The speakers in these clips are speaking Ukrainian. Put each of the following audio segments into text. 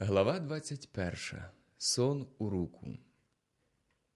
Глава 21. Сон у руку.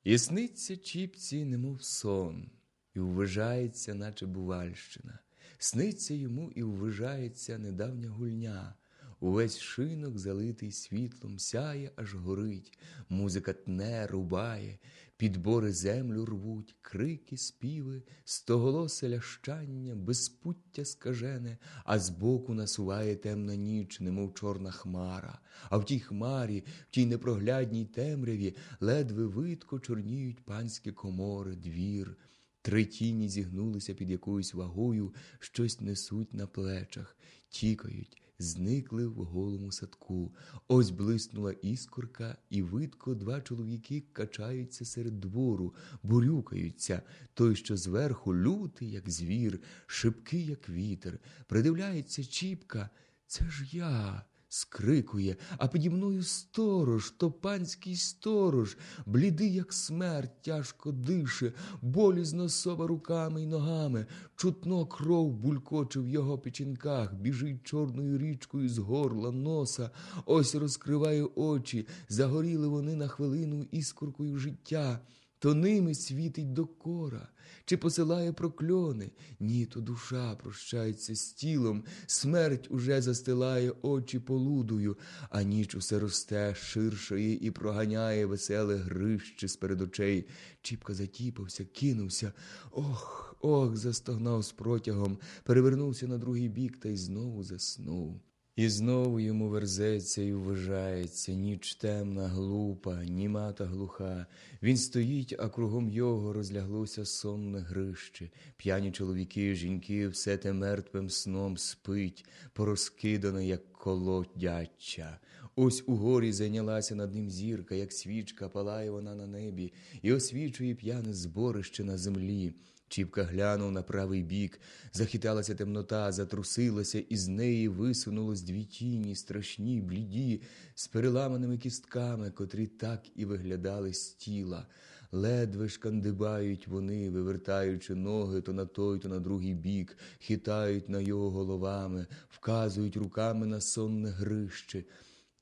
І сниться чіпці, немов сон, і ввижається, наче бувальщина. Сниться йому і ввижається недавня гульня. Увесь шинок, залитий світлом, сяє, аж горить, музика тне, рубає, підбори землю рвуть, крики, співи, стоголосе лящання, безпуття скажене, а збоку насуває темна ніч, немов чорна хмара. А в тій хмарі, в тій непроглядній темряві, ледве видко чорніють панські комори, двір. Три тіні зігнулися під якоюсь вагою, щось несуть на плечах, тікають, зникли в голому садку. Ось блиснула іскорка, і видко два чоловіки качаються серед двору, бурюкаються. Той, що зверху, лютий, як звір, шибкий, як вітер. Придивляється Чіпка. Це ж я скрикує, а піді мною сторож, то панський сторож, блідий, як смерть, тяжко дише, болізно соба руками й ногами, чутно кров булькоче в його печінках, біжить чорною річкою з горла, носа, ось розкриває очі, загоріли вони на хвилину іскоркою життя. То ними світить докора, чи посилає прокльони. Ні, то душа прощається з тілом, смерть уже застилає очі полудою, а ніч усе росте, ширшає і проганяє веселе грище з перед очей. Чіпка затіпався, кинувся. Ох, ох, застогнав з протягом, перевернувся на другий бік та й знову заснув. І знову йому верзеться і ввижається, ніч темна, глупа, німа та глуха. Він стоїть, а кругом його розляглося сонне грище. П'яні чоловіки, жінки, все те мертвим сном спить, порозкидане, як колодяча. Ось у горі зайнялася над ним зірка, як свічка, палає вона на небі, і освічує п'яне зборище на землі. Чіпка глянув на правий бік, захиталася темнота, затрусилася, і з неї висунулось дві тіні, страшні, бліді, з переламаними кістками, котрі так і виглядали з тіла. Ледве шкандибають вони, вивертаючи ноги то на той, то на другий бік, хитають на його головами, вказують руками на сонне грище.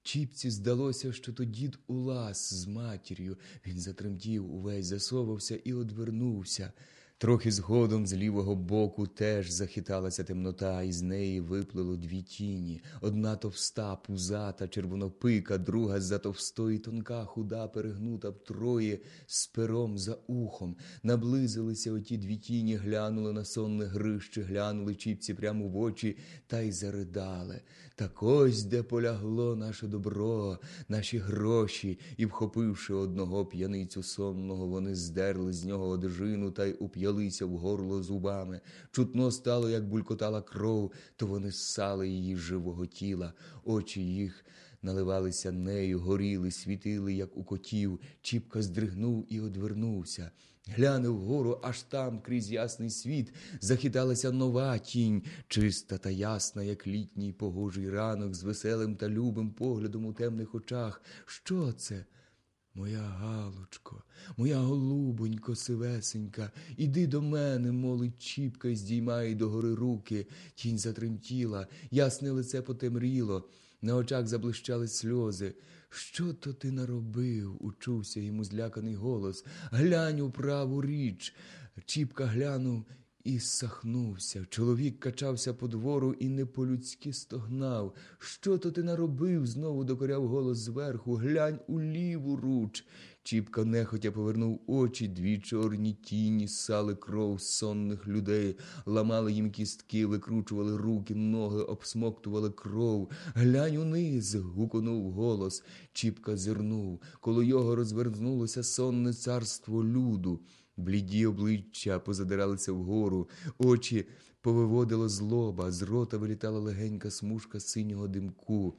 Чіпці здалося, що то дід Улас з матір'ю. Він затремтів, увесь засовався і одвернувся. Трохи згодом з лівого боку теж захиталася темнота, і з неї виплило дві тіні. Одна товста, пузата, червонопика, друга за товстої тонка, худа, перегнута втроє, з пером за ухом. Наблизилися оті дві тіні, глянули на сонне грище, глянули чіпці прямо в очі та й заридали. Так ось де полягло наше добро, наші гроші, і, вхопивши одного п'яницю сонного, вони здерли з нього одежину та й уп'ялися в горло зубами. Чутно стало, як булькотала кров, то вони ссали її живого тіла, очі їх. Наливалися нею, горіли, світили, як у котів. Чіпка здригнув і одвернувся. Глянув вгору, аж там, крізь ясний світ, захиталася нова тінь, чиста та ясна, як літній погожий ранок, з веселим та любим поглядом у темних очах. Що це? Моя Галочко, моя голубонько сивесенька, іди до мене, молить Чіпка, і здіймає догори руки. Тінь затремтіла, ясне лице потемріло, на очах заблищали сльози. Що то ти наробив? учувся йому зляканий голос. Глянь у праву річ. Чіпка глянув і сахнувся. Чоловік качався по двору і не по-людськи стогнав. Що то ти наробив? знову докоряв голос зверху. Глянь у ліву руч. Чіпка нехотя повернув очі, дві чорні тіні ссали кров сонних людей, ламали їм кістки, викручували руки, ноги, обсмоктували кров. Глянь униз. гуконув голос. Чіпка зирнув. Коло його розверзнулося сонне царство люду. Бліді обличчя позадиралися вгору, очі повиводило злоба, з рота вилітала легенька смужка синього димку.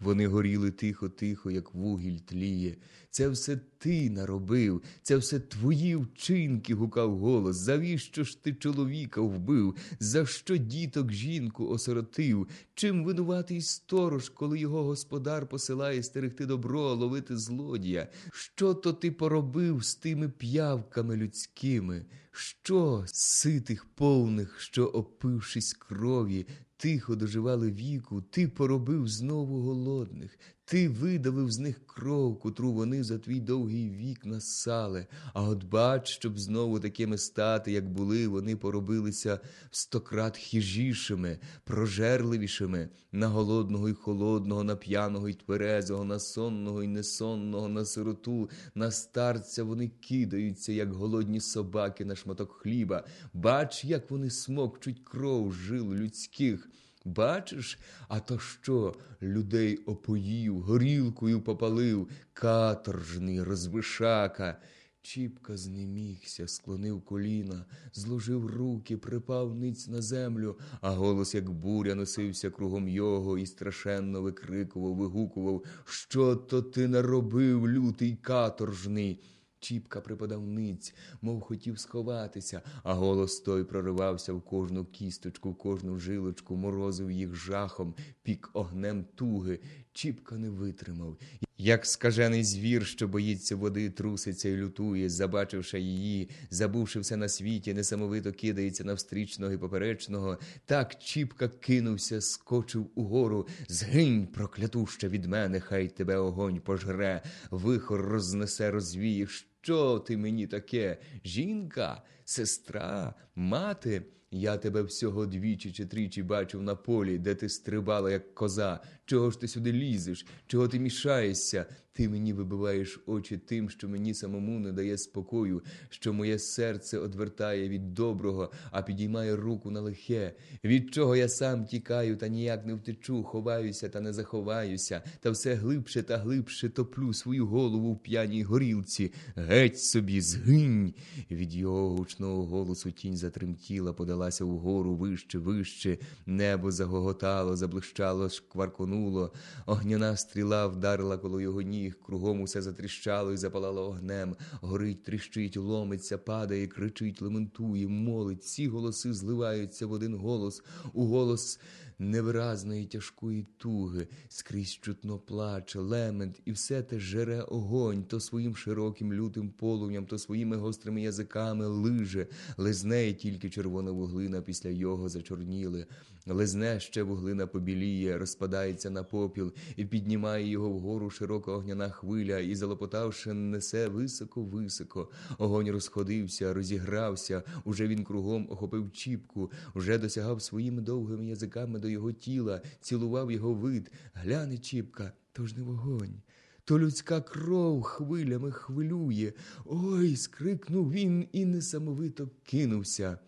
Вони горіли тихо-тихо, як вугіль тліє. Це все ти наробив, це все твої вчинки, гукав голос. Завіщо ж ти чоловіка вбив? За що діток жінку осиротив? Чим винуватий сторож, коли його господар посилає стерегти добро, ловити злодія? Що то ти поробив з тими п'явками людськими? Що ситих повних, що опившись крові, тихо доживали віку, ти поробив знову голодних, ти видавив з них кров, котру вони за твій довгий вік насали. А от бач, щоб знову такими стати, як були, вони поробилися стократ хижішими, прожерливішими, на голодного й холодного, на п'яного й тверезого, на сонного й несонного, на сироту, на старця вони кидаються, як голодні собаки на шматок хліба. Бач, як вони смокчуть кров жил людських. Бачиш, а то що людей опоїв, горілкою попалив, каторжний розвишака. Чіпка знемігся, склонив коліна, зложив руки, припав ниць на землю, а голос, як буря, носився кругом його і страшенно викрикував, вигукував Що то ти наробив, лютий каторжний? Чіпка припадав ниць, мов хотів сховатися, а голос той проривався в кожну кісточку, в кожну жилочку, морозив їх жахом, пік огнем туги. Чіпка не витримав. Як скажений звір, що боїться води, труситься і лютує, забачивши її, забувши все на світі, несамовито кидається навстрічного і поперечного, так Чіпка кинувся, скочив угору. Згинь, проклятуща від мене, хай тебе огонь пожре, вихор рознесе, розвіє. Що ти мені таке? Жінка, сестра, мати? Я тебе всього двічі чи тричі бачив на полі, де ти стрибала, як коза. Чого ж ти сюди лізеш? Чого ти мішаєшся? Ти мені вибиваєш очі тим, що мені самому не дає спокою, що моє серце одвертає від доброго, а підіймає руку на лихе. Від чого я сам тікаю, та ніяк не втечу, ховаюся та не заховаюся, та все глибше та глибше топлю свою голову в п'яній горілці. Геть собі, згинь. Від його гучного голосу тінь затремтіла, подалася вгору вище, вище. Небо загоготало, заблищало, шкварконуло. Огняна стріла вдарила коло його ніг, кругом усе затріщало і запалало огнем. Горить, тріщить, ломиться, падає, кричить, лементує, молить. Всі голоси зливаються в один голос, у голос невиразної тяжкої туги, скрізь чутно плаче, лемент, і все те жере огонь, то своїм широким лютим полум'ям, то своїми гострими язиками лиже, лизне тільки червона вуглина після його зачорніли. Лизне ще вуглина побіліє, розпадається на попіл і піднімає його вгору широка огняна хвиля, і, залопотавши, несе високо-високо. Огонь розходився, розігрався, уже він кругом охопив чіпку, уже досягав своїми довгими язиками до його тіла, цілував його вид. Гляне, чіпка, то ж не вогонь. То людська кров хвилями хвилює. Ой, скрикнув він і несамовито кинувся.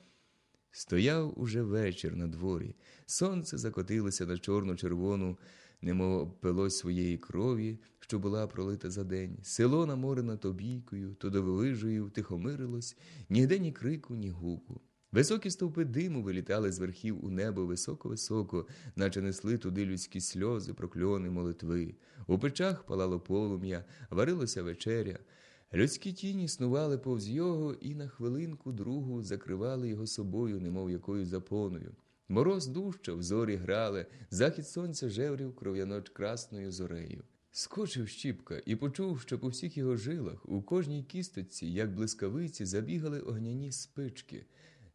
Стояв уже вечір на дворі. Сонце закотилося на чорно-червону, немов пилось своєї крові, що була пролита за день. Село наморене то бійкою, то довивижею, тихомирилось, нігде ні крику, ні гуку. Високі стовпи диму вилітали з верхів у небо високо-високо, наче несли туди людські сльози, прокльони, молитви. У печах палало полум'я, варилося вечеря. Людські тіні снували повз його і на хвилинку другу закривали його собою, немов якою запоною. Мороз дужчав, зорі грали, захід сонця жеврів кров'яноч красною зорею. Скочив щіпка і почув, що по всіх його жилах, у кожній кісточці, як блискавиці, забігали огняні спички.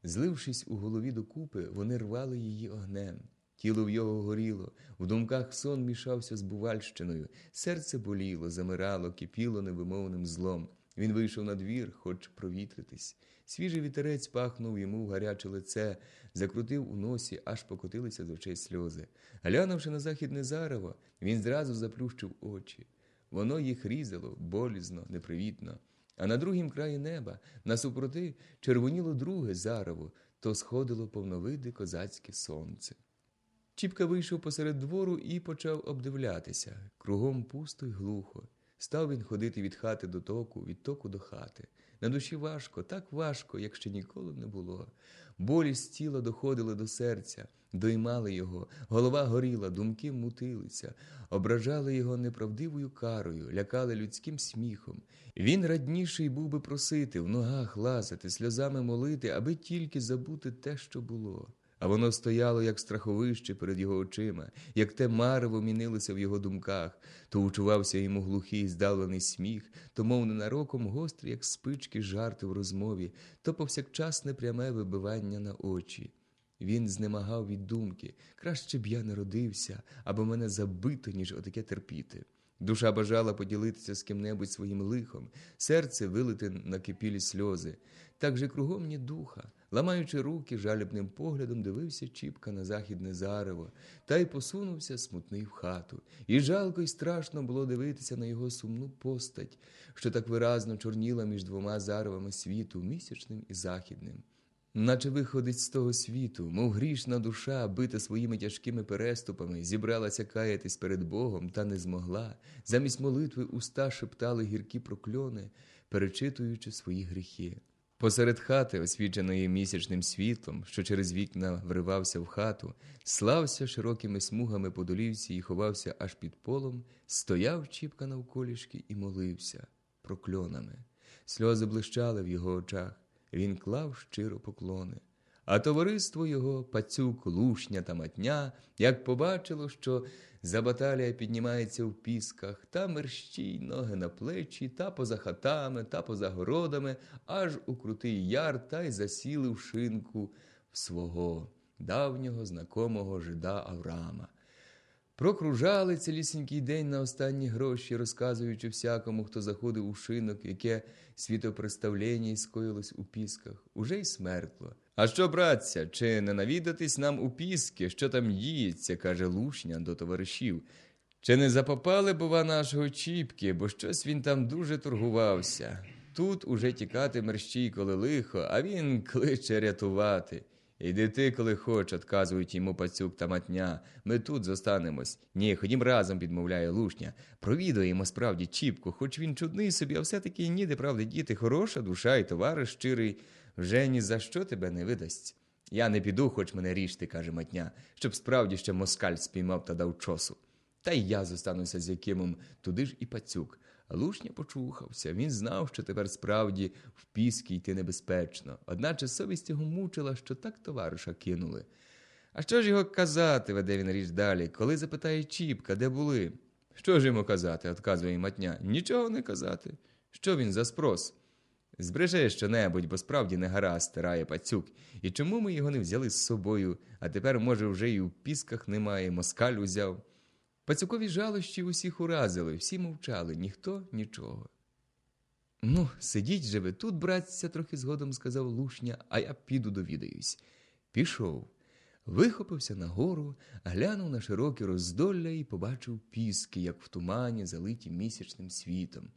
Злившись у голові докупи, вони рвали її огнем. Тіло в його горіло, в думках сон мішався з бувальщиною, серце боліло, замирало, кипіло невимовним злом. Він вийшов на двір, хоч провітритись. Свіжий вітерець пахнув йому в гаряче лице, закрутив у носі, аж покотилися з очей сльози. Глянувши на західне зарево, він зразу заплющив очі. Воно їх різало болізно, непривітно. А на другім краї неба, насупроти, червоніло друге зарево, то сходило повновиде козацьке сонце. Чіпка вийшов посеред двору і почав обдивлятися. Кругом пусто й глухо. Став він ходити від хати до току, від току до хати. На душі важко, так важко, як ще ніколи не було. Болі з тіла доходили до серця, доймали його, голова горіла, думки мутилися, ображали його неправдивою карою, лякали людським сміхом. Він радніший був би просити, в ногах лазити, сльозами молити, аби тільки забути те, що було. А воно стояло, як страховище перед його очима, як те марево мінилося в його думках, то учувався йому глухий, здавлений сміх, то, мов ненароком, гострий, як спички, жарти в розмові, то повсякчасне пряме вибивання на очі. він знемагав від думки краще б я не родився, або мене забито, ніж отаке терпіти. Душа бажала поділитися з ким-небудь своїм лихом, серце вилити на кипілі сльози. Так же кругом ні духа, ламаючи руки, жалібним поглядом дивився Чіпка на західне зарево, та й посунувся смутний в хату. І жалко й страшно було дивитися на його сумну постать, що так виразно чорніла між двома заревами світу, місячним і західним. Наче виходить з того світу, мов грішна душа, бита своїми тяжкими переступами, зібралася каятись перед Богом та не змогла. Замість молитви уста шептали гіркі прокльони, перечитуючи свої гріхи. Посеред хати, освіченої місячним світлом, що через вікна вривався в хату, слався широкими смугами по долівці і ховався аж під полом, стояв Чіпка навколішки і молився прокльонами. Сльози блищали в його очах. Він клав щиро поклони. А товариство його, пацюк, лушня та матня, як побачило, що забаталія піднімається в пісках, та мерщій ноги на плечі, та поза хатами, та поза городами, аж у крутий яр та й засіли в шинку в свого давнього знакомого жида Авраама. Прокружали цілісінький день на останні гроші, розказуючи всякому, хто заходив у шинок, яке світопредставлення скоїлось у пісках, уже й смеркло. А що, братця, чи не навідатись нам у піски, що там діється, каже Лушня до товаришів. Чи не запопали, бува, нашого Чіпки, бо щось він там дуже торгувався. Тут уже тікати мерщій, коли лихо, а він кличе рятувати. Іди ти, коли хоч, отказують йому пацюк та матня. Ми тут зостанемось. Ні, ходім разом, підмовляє лушня. Провідуємо справді Чіпку, хоч він чудний собі, а все-таки ніде, правди, діти, хороша душа і товариш щирий. Вже ні за що тебе не видасть. Я не піду, хоч мене ріжти, каже матня, щоб справді ще москаль спіймав та дав чосу. Та й я зостануся з якимом, туди ж і пацюк. Лушня почухався. Він знав, що тепер справді в піски йти небезпечно. Одначе совість його мучила, що так товариша кинули. А що ж його казати, веде він річ далі, коли запитає Чіпка, де були? Що ж йому казати, отказує матня. Нічого не казати. Що він за спрос? Збереже що-небудь, бо справді не гаразд, стирає пацюк. І чому ми його не взяли з собою, а тепер, може, вже і в пісках немає, москаль узяв. Пацюкові жалощі усіх уразили, всі мовчали, ніхто нічого. Ну, сидіть же ви тут, братця, трохи згодом сказав Лушня, а я піду довідаюсь. Пішов. Вихопився нагору, глянув на широке роздолля і побачив піски, як в тумані, залиті місячним світом.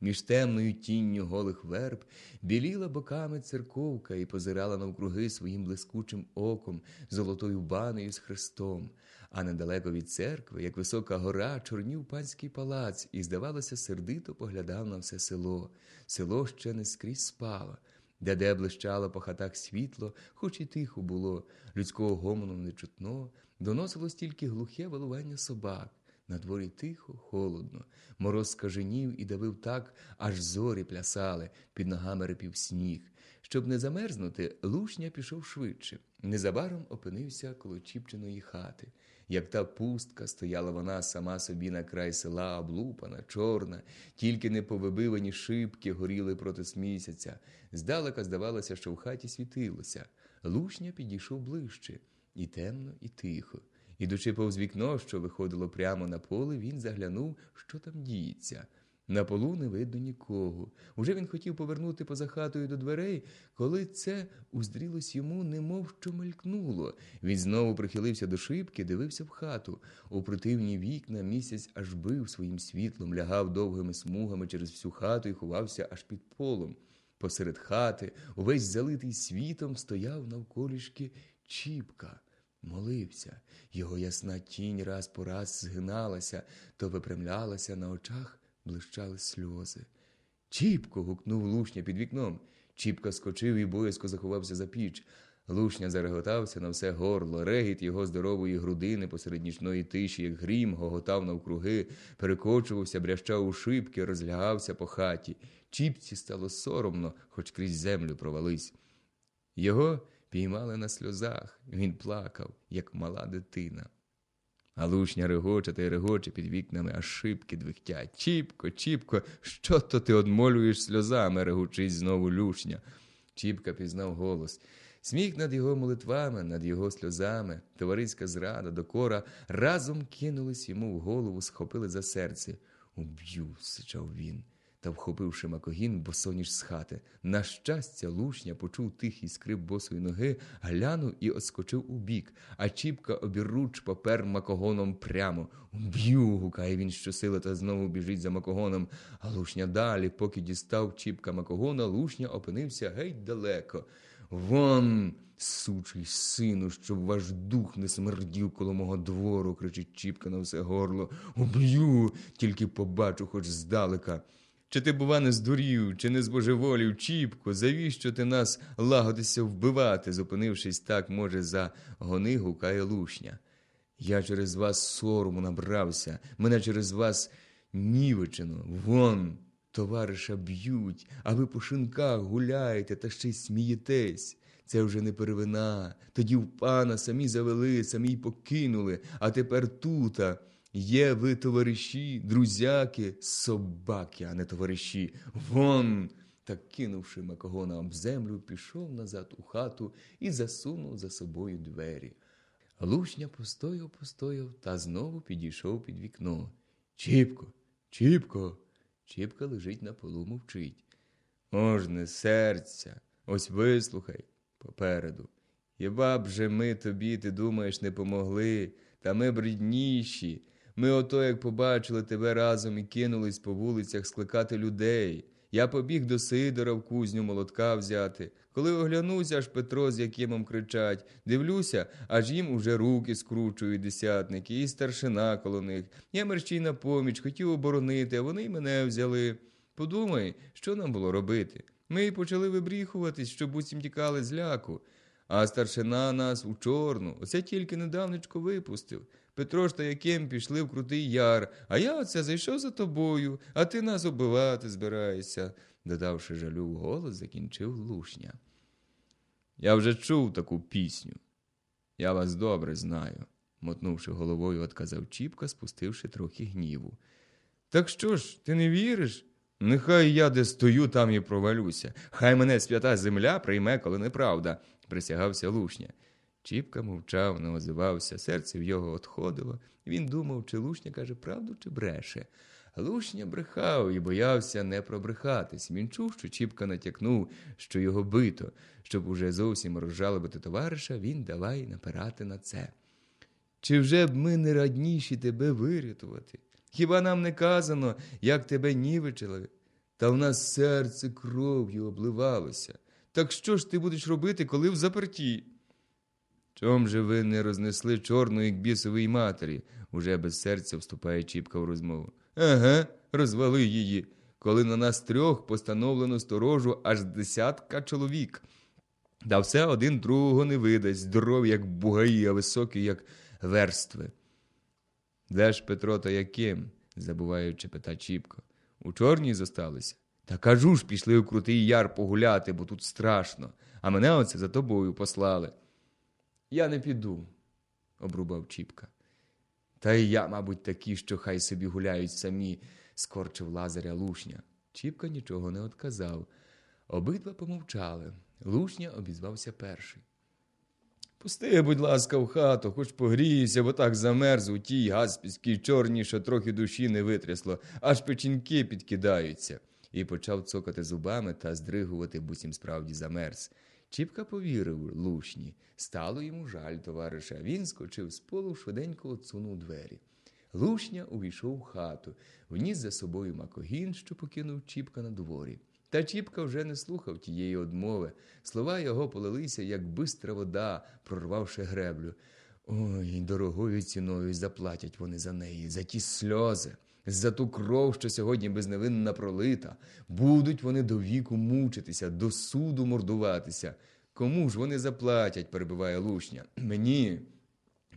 Між темною тінню голих верб біліла боками церковка і позирала навкруги своїм блискучим оком, золотою банею з хрестом. А недалеко від церкви, як висока гора, чорнів панський палац, і, здавалося, сердито поглядав на все село. Село ще не скрізь спало. Де де блищало по хатах світло, хоч і тихо було, людського гомону не чутно, доносилось тільки глухе вилування собак. На дворі тихо, холодно, мороз скаженів і давив так, аж зорі плясали, під ногами репів сніг. Щоб не замерзнути, лушня пішов швидше. Незабаром опинився коло Чіпчиної хати. Як та пустка, стояла вона сама собі на край села, облупана, чорна, тільки не повибивані шибки горіли проти місяця. Здалека здавалося, що в хаті світилося. Лушня підійшов ближче, і темно, і тихо. Ідучи повз вікно, що виходило прямо на поле, він заглянув, що там діється. На полу не видно нікого. Уже він хотів повернути поза хатою до дверей, коли це уздрілось йому, немов що мелькнуло. Він знову прихилився до шибки, дивився в хату. У противні вікна місяць аж бив своїм світлом, лягав довгими смугами через всю хату і ховався аж під полом. Посеред хати, увесь залитий світом, стояв навколішки Чіпка. Молився, його ясна тінь раз по раз згиналася, то випрямлялася на очах, блищали сльози. Чіпко. гукнув лушня під вікном. Чіпка скочив і боязко заховався за піч. Лушня зареготався на все горло, регіт його здорової грудини посеред нічної тиші, як грім, гоготав навкруги, перекочувався, брящав у шибки, розлягався по хаті. Чіпці стало соромно, хоч крізь землю провались. Його піймали на сльозах, він плакав, як мала дитина. А лушня регоче та й регоче під вікнами, аж шибки двихтять. Чіпко, Чіпко, що то ти одмолюєш сльозами, регучить знову лушня. Чіпка пізнав голос. Сміх над його молитвами, над його сльозами, товариська зрада, докора разом кинулись йому в голову, схопили за серце. Уб'ю, сичав він та, вхопивши макогін, босоніж з хати. На щастя, лушня почув тихий скрип босої ноги, глянув і отскочив у бік, а Чіпка обіруч попер макогоном прямо. Уб'ю. гукає він щосили та знову біжить за макогоном. А лушня далі, поки дістав Чіпка макогона, лушня опинився геть далеко. Вон, сучий сину, щоб ваш дух не смердів коло мого двору, кричить Чіпка на все горло. Уб'ю, тільки побачу, хоч здалека. Чи ти, бува, не здурів, чи не збожеволів, Чіпко, завіщо ти нас лагодишся вбивати, зупинившись так, може, за гони гукає лушня. Я через вас сорому набрався, мене через вас нівечено. Вон, товариша б'ють, а ви по шинках гуляєте та ще й смієтесь. Це вже не первина. Тоді в пана самі завели, самі й покинули, а тепер тута. Є ви товариші, друзяки, собаки, а не товариші. Вон. Та, кинувши макогона об землю, пішов назад у хату і засунув за собою двері. Лушня постояв, постояв та знову підійшов під вікно. Чіпко, Чіпко. Чіпка лежить на полу, мовчить. Можне серця, ось вислухай попереду. Хіба б же ми тобі, ти думаєш, не помогли, та ми брідніші. Ми ото, як побачили тебе разом і кинулись по вулицях скликати людей. Я побіг до Сидора в кузню молотка взяти. Коли оглянуся, аж Петро з Якимом кричать. Дивлюся, аж їм уже руки скручують десятники, і старшина коло них. Я мерщій на поміч, хотів оборонити, а вони й мене взяли. Подумай, що нам було робити? Ми й почали вибріхуватись, щоб усім тікали з ляку. А старшина нас у чорну. Оце тільки недавнечко випустив. Петро ж та Яким пішли в крутий яр, а я оце зайшов за тобою, а ти нас убивати збираєшся, додавши жалю в голос, закінчив лушня. Я вже чув таку пісню. Я вас добре знаю, мотнувши головою, отказав Чіпка, спустивши трохи гніву. Так що ж, ти не віриш? Нехай я де стою, там і провалюся. Хай мене свята земля прийме, коли неправда, присягався лушня. Чіпка мовчав, не озивався, серце в його отходило. Він думав, чи лушня каже правду, чи бреше. Лушня брехав і боявся не пробрехатись. Він чув, що Чіпка натякнув, що його бито, щоб уже зовсім розжалобити товариша, він давай напирати на це. Чи вже б ми не радніші тебе вирятувати? Хіба нам не казано, як тебе нівечили? Та в нас серце кров'ю обливалося. Так що ж ти будеш робити, коли в заперті? Чом же ви не рознесли чорної к бісовій матері? уже без серця вступає Чіпка в розмову. Еге, розвали її, коли на нас трьох постановлено сторожу аж десятка чоловік. Да все один другого не видасть, здорові, як бугаї, а високі, як верстви. Де ж Петро та яким? забуваючи пита Чіпко. У чорній зосталися. Та кажу ж, пішли у крутий яр погуляти, бо тут страшно, а мене оце за тобою послали. Я не піду, обрубав Чіпка. Та й я, мабуть, такі, що хай собі гуляють самі, скорчив лазаря лушня. Чіпка нічого не отказав. Обидва помовчали. Лушня обізвався перший. Пусти, будь ласка, в хату, хоч погрійся, бо так замерз у тій гаспіській чорній, що трохи душі не витрясло, аж печінки підкидаються. І почав цокати зубами та здригувати, буцім справді замерз. Чіпка повірив лушні. Стало йому жаль товариша. Він скочив з полу, швиденько отсунув двері. Лушня увійшов в хату, вніс за собою макогін, що покинув Чіпка на дворі. Та Чіпка вже не слухав тієї одмови. Слова його полилися, як бистра вода, прорвавши греблю. Ой, дорогою ціною заплатять вони за неї, за ті сльози, за ту кров, що сьогодні безневинна пролита. Будуть вони до віку мучитися, до суду мордуватися. Кому ж вони заплатять, перебиває лушня. Мені.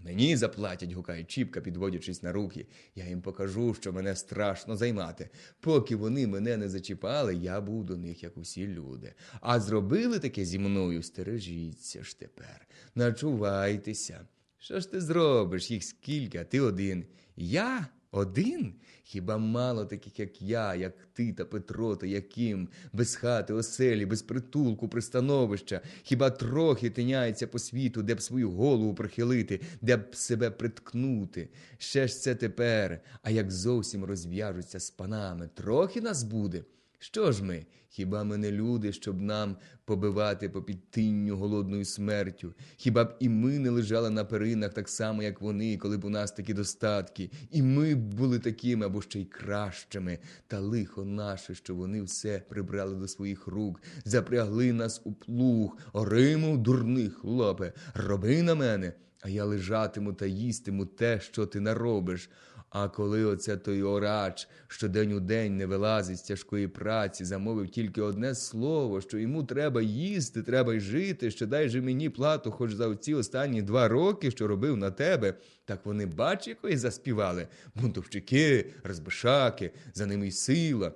Мені заплатять, гукає Чіпка, підводячись на руки. Я їм покажу, що мене страшно займати. Поки вони мене не зачіпали, я був до них, як усі люди. А зробили таке зі мною, стережіться ж тепер, начувайтеся. Що ж ти зробиш, їх скільки, а ти один. Я Один? Хіба мало таких, як я, як ти та Петро, та яким, без хати, оселі, без притулку, пристановища, хіба трохи тиняється по світу, де б свою голову прихилити, де б себе приткнути. Ще ж це тепер, а як зовсім розв'яжуться з панами, трохи нас буде. Що ж ми? Хіба ми не люди, щоб нам побивати по підтинню голодною смертю? Хіба б і ми не лежали на перинах так само, як вони, коли б у нас такі достатки, і ми б були такими або ще й кращими, та лихо наше, що вони все прибрали до своїх рук, запрягли нас у плуг, ориму дурних хлопе, роби на мене, а я лежатиму та їстиму те, що ти наробиш. А коли оце той орач, що день у день не вилазить з тяжкої праці, замовив тільки одне слово, що йому треба їсти, треба й жити, що дай же мені плату, хоч за оці останні два роки, що робив на тебе, так вони бач, якої заспівали бунтовщики, розбишаки, за ними й сила.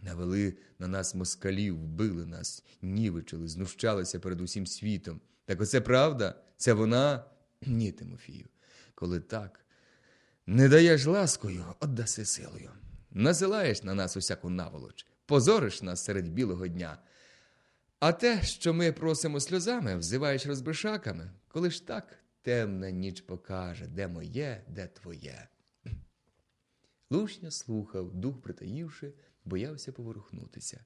Навели на нас москалів, вбили нас, нівичили, знущалися перед усім світом. Так оце правда? Це вона? Ні, Тимофію. Коли так, не даєш ласкою, отдаси силою. Насилаєш на нас усяку наволоч, позориш нас серед білого дня. А те, що ми просимо сльозами, взиваєш розбишаками, коли ж так темна ніч покаже, де моє, де твоє. Лушня слухав, дух притаївши, боявся поворухнутися.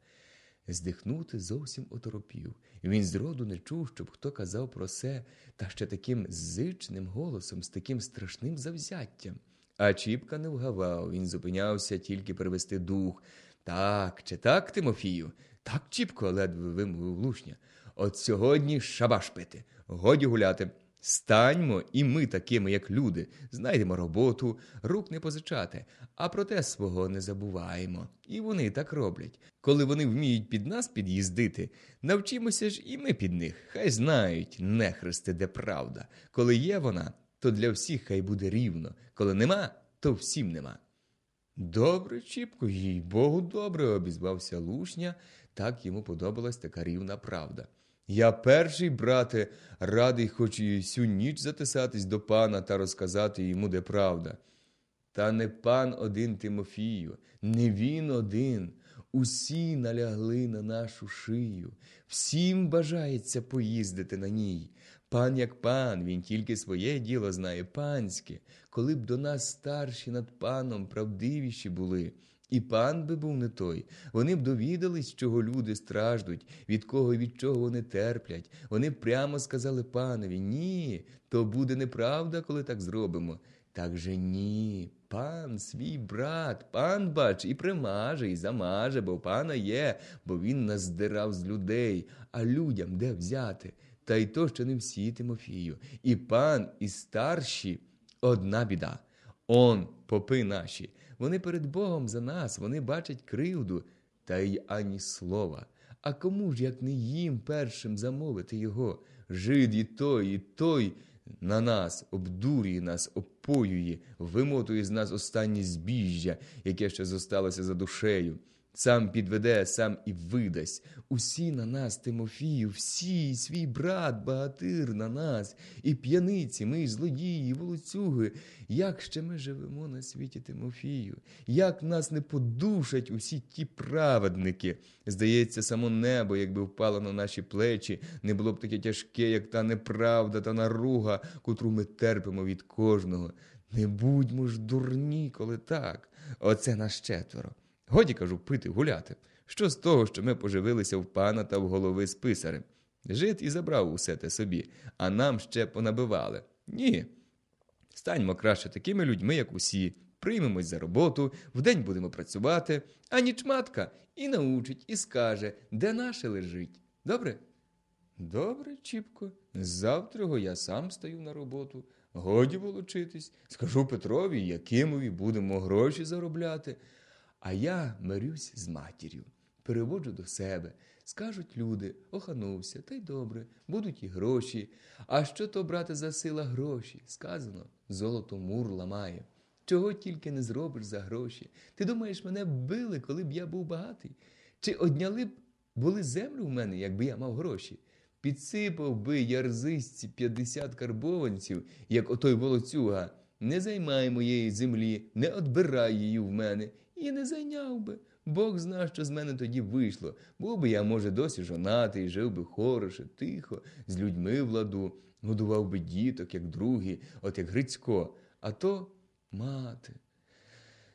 Здихнути зовсім оторопів. Він зроду не чув, щоб хто казав про це, та ще таким зичним голосом, з таким страшним завзяттям. А Чіпка не вгавав, він зупинявся тільки перевести дух. Так, чи так, Тимофію? Так, Чіпко, ледве вимовив лушня. От сьогодні шабаш пити, годі гуляти. Станьмо, і ми такими, як люди, знайдемо роботу, рук не позичати, а проте свого не забуваємо. І вони так роблять. Коли вони вміють під нас під'їздити, навчимося ж і ми під них. Хай знають, нехрести, де правда. Коли є вона, то для всіх хай буде рівно. Коли нема, то всім нема. Добре, Чіпко, їй Богу, добре, обізвався Лушня, так йому подобалась така рівна правда. Я перший, брате, радий хоч і всю ніч затисатись до пана та розказати йому, де правда. Та не пан один Тимофію, не він один. Усі налягли на нашу шию, всім бажається поїздити на ній. Пан як пан, він тільки своє діло знає, панське, коли б до нас старші над паном правдивіші були. І пан би був не той. Вони б довідались, чого люди страждуть, від кого і від чого вони терплять. Вони прямо сказали панові ні, то буде неправда, коли так зробимо. Так же ні. Пан свій брат, пан бач, і примаже, і замаже, бо пана є, бо він нас здирав з людей, а людям де взяти? Та й то, що не всі, Тимофію. І пан, і старші одна біда. Он, попи наші. Вони перед Богом за нас, вони бачать кривду, та й ані слова. А кому ж, як не їм першим замовити його? Жид і той, і той на нас обдурює нас, опоює, вимотує з нас останнє збіжжя, яке ще зосталося за душею. Сам підведе, сам і видасть. Усі на нас, Тимофію, всі, свій брат, багатир на нас, і п'яниці, ми, і злодії, і волоцюги. Як ще ми живемо на світі, Тимофію? Як нас не подушать усі ті праведники? Здається, само небо, якби впало на наші плечі, не було б таке тяжке, як та неправда та наруга, котру ми терпимо від кожного. Не будьмо ж дурні, коли так. Оце нас четверо. Годі, кажу, пити, гуляти. Що з того, що ми поживилися в пана та в голови з писарем? Жит і забрав усе те собі, а нам ще понабивали. Ні. Станьмо краще такими людьми, як усі. Приймемось за роботу, вдень будемо працювати, а ніч матка і научить, і скаже, де наше лежить. Добре? Добре, Чіпко. Завтра я сам стаю на роботу. Годі волочитись. Скажу Петрові, Якимові будемо гроші заробляти. А я мирюсь з матір'ю, переводжу до себе. Скажуть люди, оханувся, та й добре, будуть і гроші. А що то, брате, за сила гроші? Сказано, золото мур ламає. Чого тільки не зробиш за гроші? Ти думаєш, мене били, коли б я був багатий? Чи одняли б були землю в мене, якби я мав гроші? Підсипав би ярзисці 50 карбованців, як отой волоцюга. не займай моєї землі, не одбирай її в мене. І не зайняв би. Бог зна, що з мене тоді вийшло. Був би я, може, досі жонатий, жив би хороше, тихо, з людьми в ладу, годував би діток, як другі, от як Грицько. А то мати.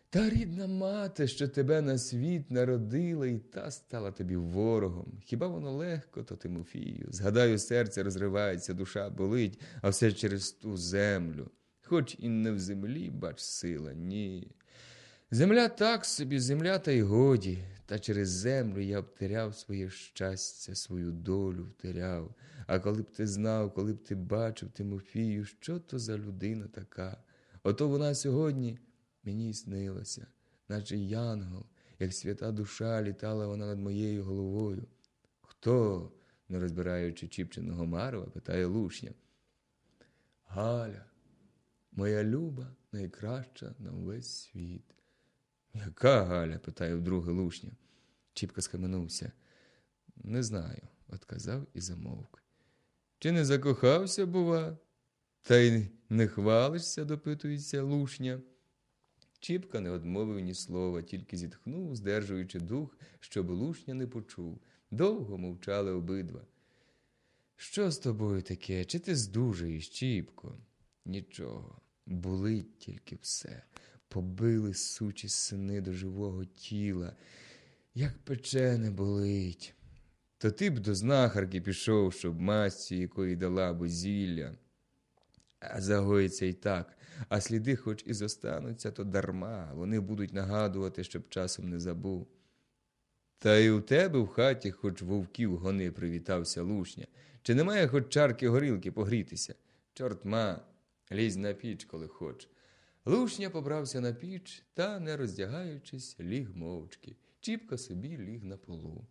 Та рідна мати, що тебе на світ народила, і та стала тобі ворогом. Хіба воно легко, то Тимофію? Згадаю, серце розривається, душа болить, а все через ту землю. Хоч і не в землі, бач, сила, ні. Земля так собі, земля та й годі, та через землю я обтеряв своє щастя, свою долю втеряв. А коли б ти знав, коли б ти бачив, Тимофію, що то за людина така? Ото вона сьогодні мені снилася, наче янгол, як свята душа літала вона над моєю головою. Хто, не розбираючи Чіпчиного Марова, питає Лушня. Галя, моя люба, найкраща на увесь світ. Яка Галя? питає вдруге Лушня. Чіпка схаменувся. Не знаю, отказав і замовк. Чи не закохався, бува? Та й не хвалишся, допитується Лушня. Чіпка не одмовив ні слова, тільки зітхнув, здержуючи дух, щоб Лушня не почув. Довго мовчали обидва. Що з тобою таке? Чи ти здужуєш, Чіпко? Нічого, болить тільки все. Побили сучі сини до живого тіла. Як печене болить. То ти б до знахарки пішов, щоб масці якої дала б зілля. А загоїться і так, а сліди хоч і зостануться, то дарма, вони будуть нагадувати, щоб часом не забув. Та й у тебе в хаті хоч вовків гони, привітався лушня. Чи немає хоч чарки горілки погрітися? Чорт ма, лізь на піч, коли хоч. Лушня побрався на піч та, не роздягаючись, ліг мовчки. Чіпка собі ліг на полу.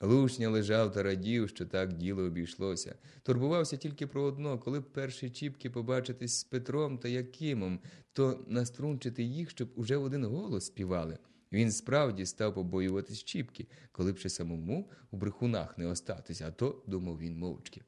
Лушня лежав та радів, що так діло обійшлося. Турбувався тільки про одно, коли б перші чіпки побачитись з Петром та Якимом, то наструнчити їх, щоб уже в один голос співали. Він справді став побоюватись Чіпки, коли б ще самому у брехунах не остатися, а то, думав він мовчки.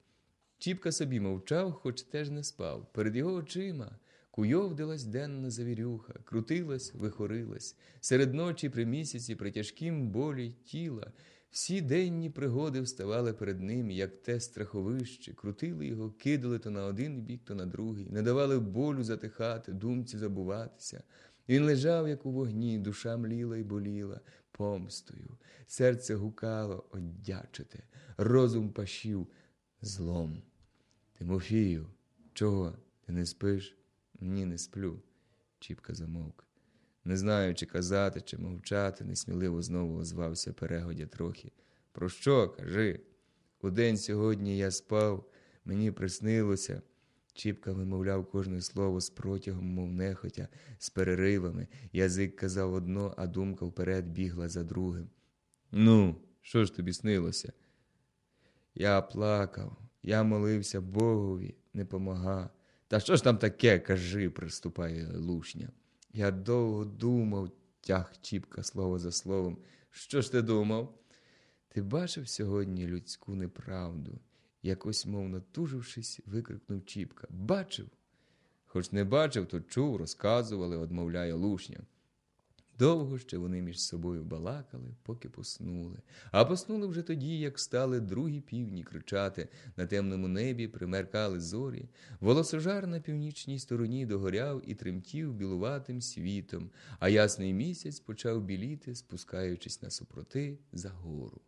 Чіпка собі мовчав, хоч теж не спав. Перед його очима куйовдилась денна завірюха, крутилась, вихорилась. Серед ночі при місяці, при тяжкім болі тіла. Всі денні пригоди вставали перед ним, як те страховище, крутили його, кидали то на один бік, то на другий, не давали болю затихати, думці забуватися. Він лежав, як у вогні, душа мліла й боліла, помстою, серце гукало оддячити, розум пашів злом. Тимофію, чого? Ти не спиш? Ні, не сплю. Чіпка замовк. Не знаю, чи казати, чи мовчати, несміливо знову озвався перегодя трохи. Про що, кажи? Удень сьогодні я спав, мені приснилося. Чіпка вимовляв кожне слово з протягом, мов нехотя, з переривами. Язик казав одно, а думка вперед бігла за другим. Ну, що ж тобі снилося? Я плакав, я молився Богові, не помага. Та що ж там таке, кажи, приступає лушня. Я довго думав, тяг Чіпка слово за словом. Що ж ти думав? Ти бачив сьогодні людську неправду, якось, мов натужившись, викрикнув Чіпка. Бачив? Хоч не бачив, то чув, розказували, одмовляє лушня. Довго ще вони між собою балакали, поки поснули. А поснули вже тоді, як стали другі півні кричати, на темному небі примеркали зорі. Волосожар на північній стороні догоряв і тремтів білуватим світом, а ясний місяць почав біліти, спускаючись на супроти за гору.